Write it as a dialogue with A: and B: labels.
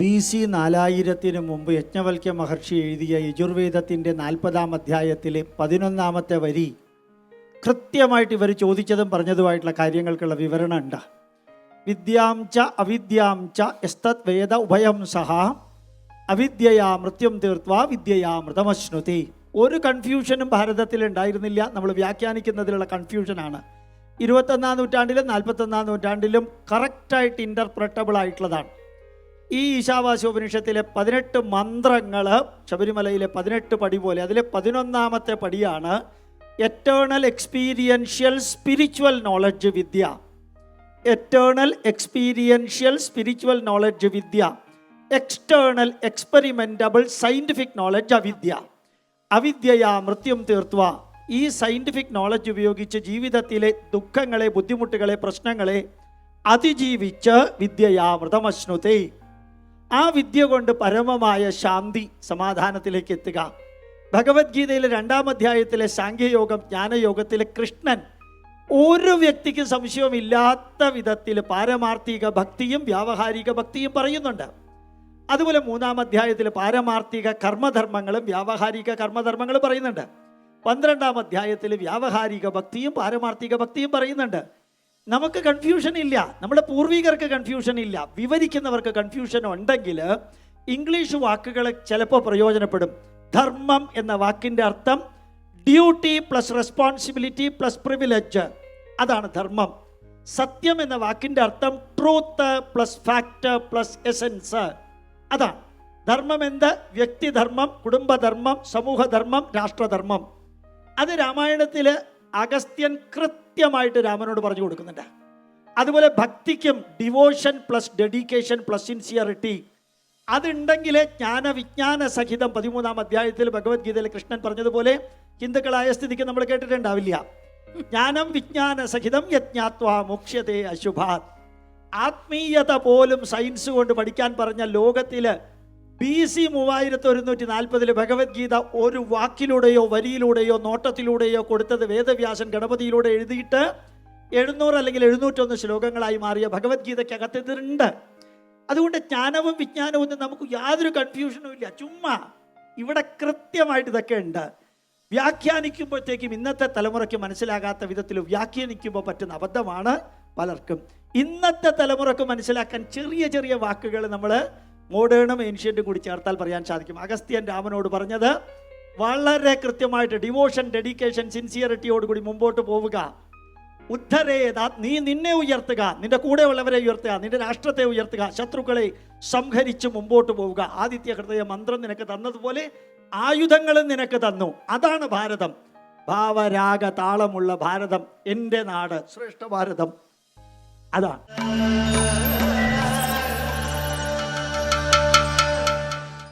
A: B C നാലായിരത്തിന് മുമ്പ് യജ്ഞവൽക്യ മഹർഷി എഴുതിയ യജുർവേദത്തിന്റെ നാൽപ്പതാം അധ്യായത്തിലെ പതിനൊന്നാമത്തെ വരി കൃത്യമായിട്ട് ഇവർ ചോദിച്ചതും പറഞ്ഞതുമായിട്ടുള്ള കാര്യങ്ങൾക്കുള്ള വിവരണം ഉണ്ട്. വിദ്യാം ച അവിദ്യാം ച എസ്തത് വേദ ഉഭയം സഹ അവിദ്യയാ മൃത്യം തീർത്വാ വിദ്യയാ മൃതമശ്നുതി. ഒരു കൺഫ്യൂഷനും ഭാരതത്തിൽ ഉണ്ടായിരുന്നില്ല. നമ്മൾ വ്യാഖ്യാനിക്കുന്നതിലുള്ള കൺഫ്യൂഷനാണ്. ഇരുപത്തൊന്നാം നൂറ്റാണ്ടിലും നാൽപ്പത്തൊന്നാം നൂറ്റാണ്ടിലും കറക്റ്റായിട്ട് ഇന്റർപ്രറ്റബിൾ ആയിട്ടുള്ളതാണ്. ഈ ഈശാവാസ്യോപനിഷത്തിലെ പതിനെട്ട് മന്ത്രങ്ങൾ ശബരിമലയിലെ പതിനെട്ട് പടി പോലെ അതിലെ പതിനൊന്നാമത്തെ പടിയാണ് എറ്റേണൽ എക്സ്പീരിയൻഷ്യൽ സ്പിരിച്വൽ നോളജ് വിദ്യ. എറ്റേണൽ എക്സ്പീരിയൻഷ്യൽ സ്പിരിച്വൽ നോളജ് വിദ്യ. എക്സ്റ്റേണൽ എക്സ്പെരിമെന്റബിൾ സയന്റിഫിക് നോളജ് അവിദ്യ. അവിദ്യയാ മൃത്യം തീർത്തുക ഈ സയന്റിഫിക് നോളജ് ഉപയോഗിച്ച് ജീവിതത്തിലെ ദുഃഖങ്ങളെ ബുദ്ധിമുട്ടുകളെ പ്രശ്നങ്ങളെ അതിജീവിച്ച് വിദ്യയാ മൃതമശ്നുതേ ആ വിദ്യ കൊണ്ട് പരമമായ ശാന്തി സമാധാനത്തിലേക്ക് എത്തുക. ഭഗവത്ഗീതയിലെ രണ്ടാം അധ്യായത്തിലെ സാഖ്യയോഗം ജ്ഞാനയോഗത്തിലെ കൃഷ്ണൻ ഒരു വ്യക്തിക്കും സംശയമില്ലാത്ത വിധത്തിൽ പാരമാർത്ഥിക ഭക്തിയും വ്യാവഹാരിക ഭക്തിയും പറയുന്നുണ്ട്. അതുപോലെ മൂന്നാം അധ്യായത്തിൽ പാരമാർത്ഥിക കർമ്മധർമ്മങ്ങളും വ്യാവഹാരിക കർമ്മധർമ്മങ്ങളും പറയുന്നുണ്ട്. പന്ത്രണ്ടാം അധ്യായത്തിൽ വ്യാവഹാരിക ഭക്തിയും പാരമാർത്ഥിക ഭക്തിയും പറയുന്നുണ്ട്. നമുക്ക് കൺഫ്യൂഷൻ ഇല്ല. നമ്മുടെ പൂർവികർക്ക് കൺഫ്യൂഷൻ ഇല്ല. വിവരിക്കുന്നവർക്ക് കൺഫ്യൂഷൻ ഉണ്ടെങ്കിൽ ഇംഗ്ലീഷ് വാക്കുകൾ ചിലപ്പോൾ പ്രയോജനപ്പെടും. ധർമ്മം എന്ന വാക്കിന്റെ അർത്ഥം duty plus responsibility plus privilege അതാണ് ധർമ്മം. സത്യം എന്ന വാക്കിന്റെ അർത്ഥം truth plus fact plus essence അതാണ്. ധർമ്മം എന്ത്? വ്യക്തിധർമ്മം കുടുംബധർമ്മം സമൂഹധർമ്മം രാഷ്ട്രധർമ്മം. അത് രാമായണത്തിൽ അഗസ്ത്യൻ കൃത്യമായിട്ട് രാമനോട് പറഞ്ഞു കൊടുക്കുന്നുണ്ട്. അതുപോലെ ഭക്തിക്കും devotion plus dedication plus sincerity അതുണ്ടെങ്കിലേ ജ്ഞാന വിജ്ഞാന സഹിതം പതിമൂന്നാം അധ്യായത്തിൽ ഭഗവത്ഗീതയിൽ കൃഷ്ണൻ പറഞ്ഞതുപോലെ ഹിന്ദുക്കളായ സ്ഥിതിക്ക് നമ്മൾ കേട്ടിട്ടുണ്ടാവില്ല. ജ്ഞാനം വിജ്ഞാന സഹിതം യജ്ഞാത്വ മോക്ഷ്യത്തെ അശുഭാത്. ആത്മീയത പോലും സയൻസ് കൊണ്ട് പഠിക്കാൻ പറഞ്ഞ ലോകത്തിൽ ബി സി മൂവായിരത്തി ഒരുന്നൂറ്റി നാൽപ്പതിൽ ഭഗവത്ഗീത ഒരു വാക്കിലൂടെയോ വരിയിലൂടെയോ നോട്ടത്തിലൂടെയോ കൊടുത്തത് വേദവ്യാസൻ ഗണപതിയിലൂടെ എഴുതിയിട്ട് എഴുന്നൂറ് അല്ലെങ്കിൽ എഴുന്നൂറ്റൊന്ന് ശ്ലോകങ്ങളായി മാറിയ ഭഗവത്ഗീതയ്ക്കകത്ത് ഇതിലുണ്ട് അതുകൊണ്ട് ജ്ഞാനവും വിജ്ഞാനവും ഒന്നും നമുക്ക് യാതൊരു കൺഫ്യൂഷനും ഇല്ല. ചുമ്മാ ഇവിടെ കൃത്യമായിട്ട് ഇതൊക്കെ ഉണ്ട്. വ്യാഖ്യാനിക്കുമ്പോഴത്തേക്കും ഇന്നത്തെ തലമുറയ്ക്ക് മനസ്സിലാകാത്ത വിധത്തിൽ വ്യാഖ്യാനിക്കുമ്പോൾ പറ്റുന്ന അബദ്ധമാണ് പലർക്കും. ഇന്നത്തെ തലമുറയ്ക്ക് മനസ്സിലാക്കാൻ ചെറിയ ചെറിയ വാക്കുകൾ നമ്മൾ മോഡേണും ഏൻഷ്യന്റും കൂടി ചേർത്താൽ പറയാൻ സാധിക്കും. അഗസ്ത്യൻ രാമനോട് പറഞ്ഞത് വളരെ കൃത്യമായിട്ട് ഡിവോഷൻ ഡെഡിക്കേഷൻ സിൻസിയറിറ്റിയോട് കൂടി മുമ്പോട്ട് പോവുക. ഉദ്ധരേത നീ നിന്നെ ഉയർത്തുക. നിന്റെ കൂടെ ഉള്ളവരെ ഉയർത്തുക. നിന്റെ രാഷ്ട്രത്തെ ഉയർത്തുക. ശത്രുക്കളെ സംഹരിച്ച് മുമ്പോട്ട് പോവുക. ആദിത്യ ഹൃദയ മന്ത്രം നിനക്ക് തന്നതുപോലെ ആയുധങ്ങളും നിനക്ക് തന്നു. അതാണ് ഭാരതം. ഭാവരാഗ താളമുള്ള ഭാരതം. എന്റെ നാട് ശ്രേഷ്ഠ ഭാരതം. അതാണ്.